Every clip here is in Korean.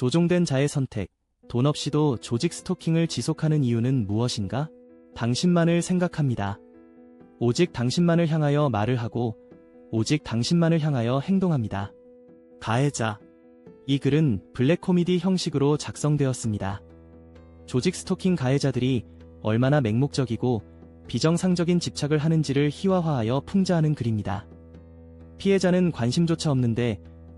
조종된 자의 선택, 돈 없이도 조직 스토킹을 지속하는 이유는 무엇인가? 당신만을 생각합니다. 오직 당신만을 향하여 말을 하고, 오직 당신만을 향하여 행동합니다. 가해자. 이 글은 블랙 코미디 형식으로 작성되었습니다. 조직 스토킹 가해자들이 얼마나 맹목적이고 비정상적인 집착을 하는지를 희화화하여 풍자하는 글입니다. 피해자는 관심조차 없는데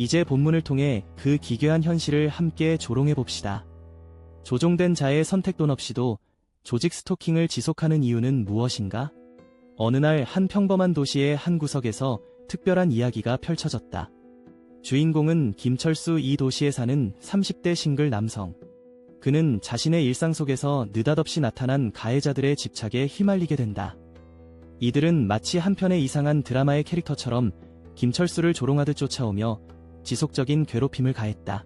이제 본문을 통해 그 기괴한 현실을 함께 조롱해 봅시다. 조종된 자의 선택돈 없이도 조직 스토킹을 지속하는 이유는 무엇인가? 어느 날 한 평범한 도시의 한 구석에서 특별한 이야기가 펼쳐졌다. 주인공은 김철수 이 도시에 사는 30대 싱글 남성. 그는 자신의 일상 속에서 느닷없이 나타난 가해자들의 집착에 휘말리게 된다. 이들은 마치 한편의 이상한 드라마의 캐릭터처럼 김철수를 조롱하듯 쫓아오며 지속적인 괴롭힘을 가했다.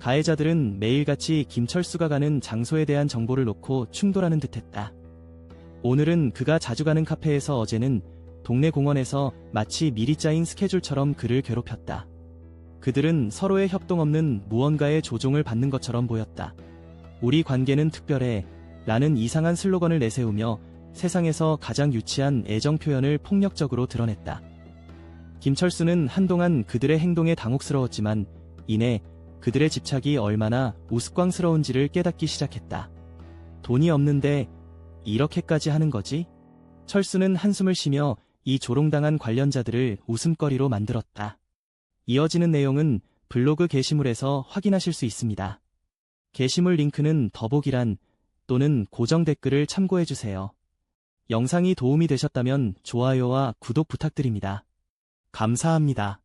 가해자들은 매일같이 김철수가 가는 장소에 대한 정보를 놓고 충돌하는 듯했다. 오늘은 그가 자주 가는 카페에서 어제는 동네 공원에서 마치 미리 짜인 스케줄처럼 그를 괴롭혔다. 그들은 서로의 협동 없는 무언가의 조종을 받는 것처럼 보였다. 우리 관계는 특별해 라는 이상한 슬로건을 내세우며 세상에서 가장 유치한 애정 표현을 폭력적으로 드러냈다. 김철수는 한동안 그들의 행동에 당혹스러웠지만 이내 그들의 집착이 얼마나 우스꽝스러운지를 깨닫기 시작했다. 돈이 없는데 이렇게까지 하는 거지? 철수는 한숨을 쉬며 이 조롱당한 관련자들을 웃음거리로 만들었다. 이어지는 내용은 블로그 게시물에서 확인하실 수 있습니다. 게시물 링크는 더보기란 또는 고정 댓글을 참고해주세요. 영상이 도움이 되셨다면 좋아요와 구독 부탁드립니다. 감사합니다.